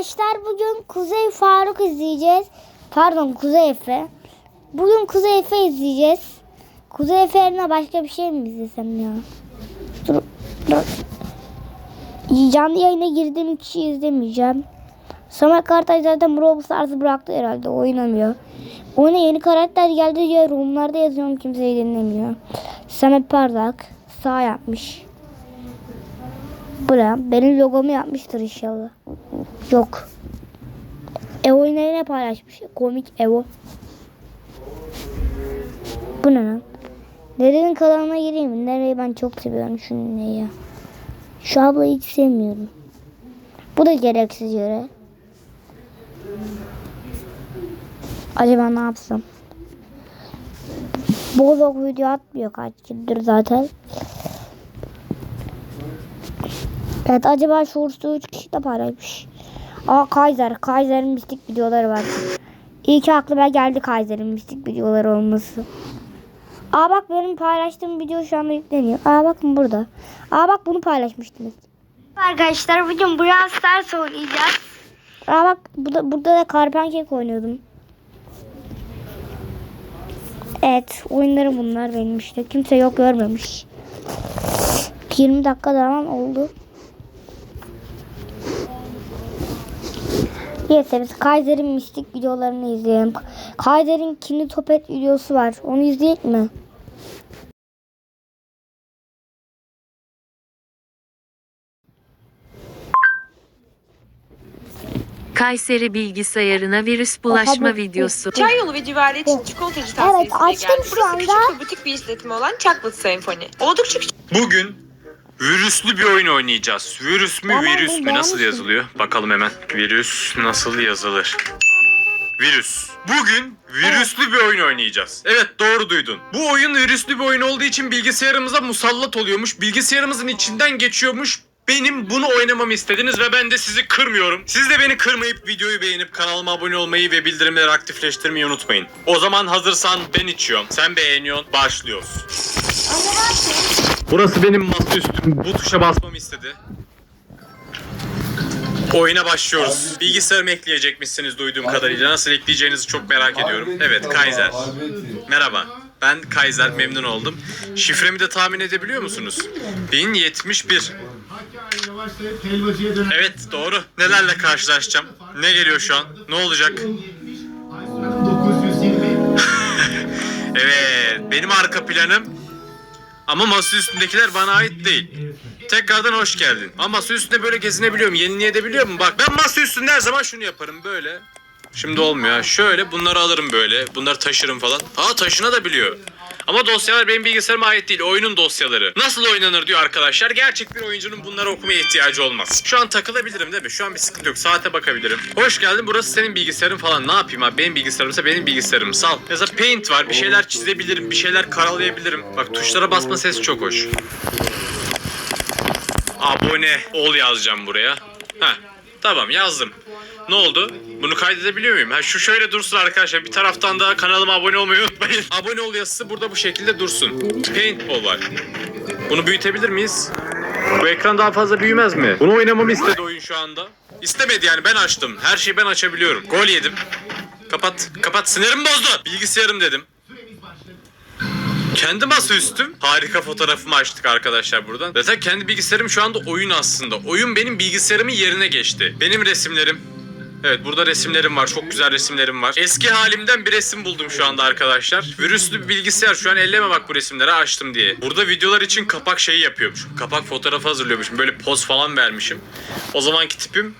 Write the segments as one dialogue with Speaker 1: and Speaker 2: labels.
Speaker 1: Arkadaşlar bugün Kuzey Faruk izleyeceğiz. Pardon Kuzey Efe. Bugün Kuzey Efe izleyeceğiz. Kuzey Efe yerine başka bir şey mi izlesem ya? Dur. dur. Canlı yayına girdiğim kişi izlemeyeceğim. Samet Kartay zaten Roblox artı bıraktı herhalde. Oynamıyor. Oyuna yeni karakter geldi diye yorumlarda yazıyorum kimseyi dinlemiyor. Samet Parlak sağ yapmış. Bura benim logomu yapmıştır inşallah. Yok. Evo ne paylaşmış? Komik Evo. Bu ne lan? Nerenin kanalına gireyim? Nereyi ben çok seviyorum şunu ne ya. Şu ablayı hiç sevmiyorum. Bu da gereksiz yere. Acaba ne yapsam? Bozok video atmıyor kaç gündür zaten. Evet acaba Shorts'ta 3 kişi de paylaşmış. Aa Kaiser. Kaiser'in mistik videoları var. İyi ki aklıma geldi Kaiser'in mistik videoları olması. Aa bak benim paylaştığım video şu anda yükleniyor. Aa bakın burada. Aa bak bunu paylaşmıştınız. Arkadaşlar bugün Brawl Stars oynayacağız. Aa bak burada, burada da Karpankek oynuyordum. Evet oyunları bunlar benim işte. Kimse yok görmemiş. 20 dakika falan oldu. Neyse biz Kaiser'in mistik videolarını izleyelim. Kaiser'in kinli topet videosu var. Onu izleyelim mi?
Speaker 2: Kayseri bilgisayarına virüs bulaşma
Speaker 1: Aha, bu-
Speaker 2: videosu.
Speaker 3: Çay yolu ve civarı için çikolatacı tavsiyesiyle
Speaker 1: açtım
Speaker 3: geldi.
Speaker 1: şu
Speaker 3: Burası
Speaker 1: anda.
Speaker 3: küçük ve butik bir işletme olan Chocolate Symphony. Oldukça küçük
Speaker 4: Bugün virüslü bir oyun oynayacağız. Virüs mü,
Speaker 1: Tamam,
Speaker 4: virüs mü? Nasıl yazılıyor? Bakalım hemen. Virüs nasıl yazılır? Virüs. Bugün virüslü bir oyun oynayacağız. Evet doğru duydun. Bu oyun virüslü bir oyun olduğu için bilgisayarımıza musallat oluyormuş. Bilgisayarımızın içinden geçiyormuş. Benim bunu oynamamı istediniz ve ben de sizi kırmıyorum. Siz de beni kırmayıp videoyu beğenip kanalıma abone olmayı ve bildirimleri aktifleştirmeyi unutmayın. O zaman hazırsan ben içiyorum. Sen beğeniyorsun. Başlıyoruz. Burası benim masaüstüm. Bu tuşa basmamı istedi. Oyuna başlıyoruz. Bilgisayarımı ekleyecekmişsiniz duyduğum kadarıyla. Nasıl ekleyeceğinizi çok merak ediyorum. Evet Kaiser. Merhaba. Ben Kaiser memnun oldum. Şifremi de tahmin edebiliyor musunuz? 1071.
Speaker 5: Yavaşlayıp helvacıya dönen
Speaker 4: Evet doğru. Nelerle karşılaşacağım? Ne geliyor şu an? Ne olacak?
Speaker 5: Aysun'un 920
Speaker 4: Evet benim arka planım. Ama masa üstündekiler bana ait değil. Tekrardan hoş geldin. Ama masa üstünde böyle gezinebiliyorum. Yenileyebiliyor mu? Bak ben masa üstünde her zaman şunu yaparım böyle. Şimdi olmuyor. Şöyle bunları alırım böyle. Bunları taşırım falan. Aa taşına da biliyor. Ama dosyalar benim bilgisayarıma ait değil. Oyunun dosyaları. Nasıl oynanır diyor arkadaşlar. Gerçek bir oyuncunun bunları okumaya ihtiyacı olmaz. Şu an takılabilirim değil mi? Şu an bir sıkıntı yok. Saate bakabilirim. Hoş geldin. Burası senin bilgisayarın falan. Ne yapayım abi? Benim bilgisayarımsa benim bilgisayarım. Sal. Mesela paint var. Bir şeyler çizebilirim. Bir şeyler karalayabilirim. Bak tuşlara basma sesi çok hoş. Abone ol yazacağım buraya. Heh. Tamam yazdım. Ne oldu? Bunu kaydedebiliyor muyum? Ha şu şöyle dursun arkadaşlar. Bir taraftan da kanalıma abone olmayı unutmayın. abone ol yazısı burada bu şekilde dursun. Paintball var. Bunu büyütebilir miyiz? Bu ekran daha fazla büyümez mi? Bunu oynamamı istedi oyun şu anda. İstemedi yani ben açtım. Her şeyi ben açabiliyorum. Gol yedim. Kapat. Kapat. Sinirimi bozdu. Bilgisayarım dedim. Kendi masaüstüm. Harika fotoğrafımı açtık arkadaşlar buradan. Zaten kendi bilgisayarım şu anda oyun aslında. Oyun benim bilgisayarımın yerine geçti. Benim resimlerim. Evet burada resimlerim var. Çok güzel resimlerim var. Eski halimden bir resim buldum şu anda arkadaşlar. Virüslü bir bilgisayar. Şu an elleme bak bu resimleri açtım diye. Burada videolar için kapak şeyi yapıyormuşum. Kapak fotoğrafı hazırlıyormuşum. Böyle poz falan vermişim. O zamanki tipim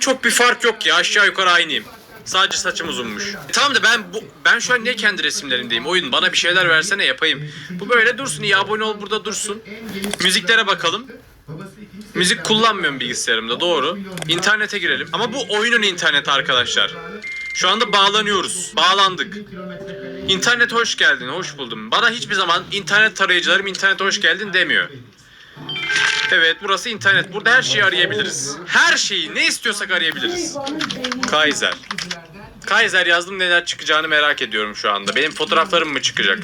Speaker 4: çok bir fark yok ya. Aşağı yukarı aynıyım. Sadece saçım uzunmuş. E tamam da ben bu ben şu an niye kendi resimlerindeyim? Oyun bana bir şeyler versene yapayım. Bu böyle dursun. İyi abone ol burada dursun. Müziklere bakalım. Müzik kullanmıyorum bilgisayarımda doğru. İnternete girelim. Ama bu oyunun interneti arkadaşlar. Şu anda bağlanıyoruz. Bağlandık. İnternet hoş geldin, hoş buldum. Bana hiçbir zaman internet tarayıcılarım internet hoş geldin demiyor. Evet burası internet. Burada her şeyi arayabiliriz. Her şeyi ne istiyorsak arayabiliriz. Kaiser. Kaiser yazdım neler çıkacağını merak ediyorum şu anda. Benim fotoğraflarım mı çıkacak?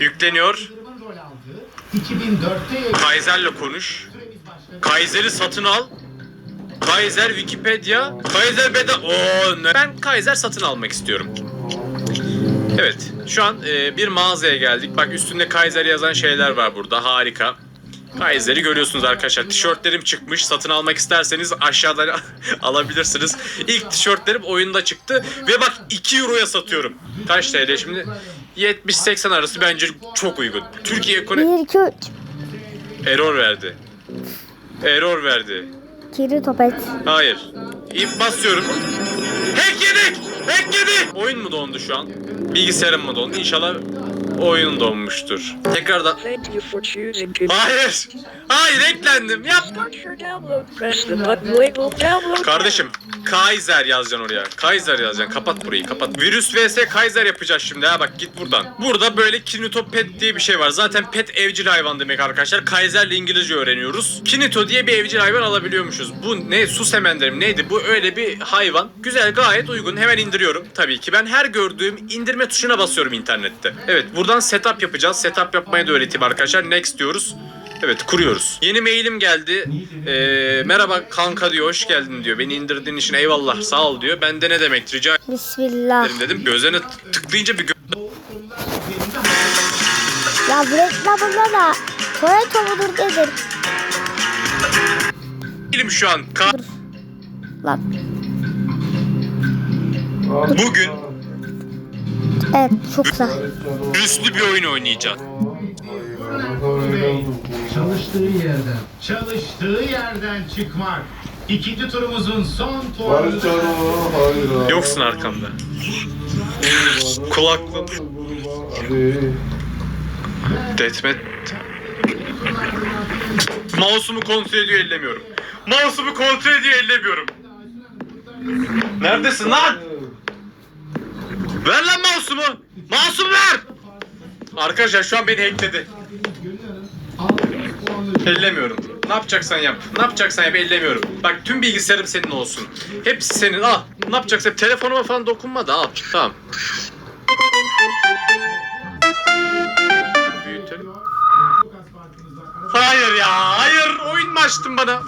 Speaker 4: Yükleniyor.
Speaker 5: rol aldı. 2004'te
Speaker 4: Kaiser'le konuş. Kaiser'i satın al. Kaiser Wikipedia. Kaiser beda... Oo, ne? Ben Kaiser satın almak istiyorum. Evet. Şu an e, bir mağazaya geldik. Bak üstünde Kaiser yazan şeyler var burada. Harika. Kaiser'i görüyorsunuz arkadaşlar. Tişörtlerim çıkmış. Satın almak isterseniz aşağıdan alabilirsiniz. İlk tişörtlerim oyunda çıktı. Ve bak 2 euroya satıyorum. Kaç TL şimdi? 70-80 arası bence çok uygun. Türkiye ekonomi...
Speaker 1: 1, 2, 3.
Speaker 4: Error verdi. Error verdi.
Speaker 1: Kiri topet.
Speaker 4: Hayır. İp basıyorum. Hack yedik! Hack yedik! Oyun mu dondu şu an? Bilgisayarım mı dondu? İnşallah oyun donmuştur. Tekrardan...
Speaker 6: Thank you for choosing to
Speaker 4: Hayır! Hayır eklendim. Yap!
Speaker 6: start your download. Press the button labeled download.
Speaker 4: Kardeşim Kaiser yazacaksın oraya. Kaiser yazacaksın. Kapat burayı kapat. Virüs vs Kaiser yapacağız şimdi ha bak git buradan. Burada böyle Kinito Pet diye bir şey var. Zaten pet evcil hayvan demek arkadaşlar. Kaiser'le İngilizce öğreniyoruz. Kinito diye bir evcil hayvan alabiliyormuşuz. Bu ne? Su semenderim neydi? Bu öyle bir hayvan. Güzel gayet uygun. Hemen indiriyorum. Tabii ki ben her gördüğüm indirme tuşuna basıyorum internette. Evet buradan setup yapacağız. Setup yapmayı da öğreteyim arkadaşlar. Next diyoruz. Evet kuruyoruz. Yeni mailim geldi. Ee, merhaba kanka diyor hoş geldin diyor. Beni indirdiğin için eyvallah sağ ol diyor. Ben de ne demek rica
Speaker 1: Bismillah.
Speaker 4: ederim dedim. Gözlerine tıklayınca bir gö-
Speaker 1: Ya bu reklamında da Toretto mudur dedim.
Speaker 4: değilim şu an. Ka-
Speaker 1: Lan.
Speaker 4: Bugün
Speaker 1: Evet çok güzel.
Speaker 4: üstlü bir oyun oynayacağız.
Speaker 5: Çalıştığı yerden. Çalıştığı yerden çıkmak. İkinci turumuzun son turunda.
Speaker 4: Yoksun arkamda. Kulaklığım. Detmet. Mouse'umu kontrol ediyor ellemiyorum. Mouse'umu kontrol ediyor ellemiyorum. Neredesin lan? Ver lan mouse'umu. Mouse'umu ver. Arkadaşlar şu an beni hackledi. Ellemiyorum. Ne yapacaksan yap. Ne yapacaksan yap ellemiyorum. Bak tüm bilgisayarım senin olsun. Hepsi senin al. Ne yapacaksan telefonuma falan dokunma da al. Tamam. Büyütelim. Hayır ya. Hayır. Oyun mu açtın bana?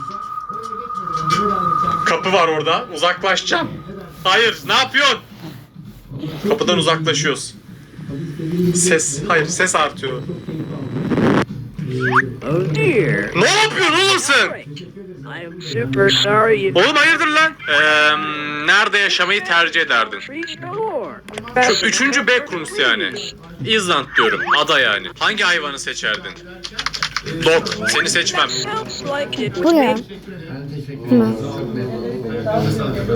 Speaker 4: Kapı var orada. Uzaklaşacağım. Hayır. Ne yapıyorsun? Kapıdan uzaklaşıyoruz. Ses. Hayır. Ses artıyor.
Speaker 6: Oh dear.
Speaker 4: Ne yapıyorsun oğlum sen?
Speaker 6: I am super sorry you
Speaker 4: Oğlum hayırdır lan? Eee, nerede yaşamayı tercih ederdin? Şu üçüncü backrooms yani. İzland diyorum. Ada yani. Hangi hayvanı seçerdin? Dog. Seni seçmem.
Speaker 6: Sounds like it was
Speaker 1: Bu ne?
Speaker 6: made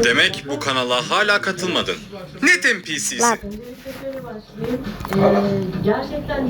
Speaker 4: Demek bu kanala hala katılmadın. Net NPC'sin.
Speaker 7: Gerçekten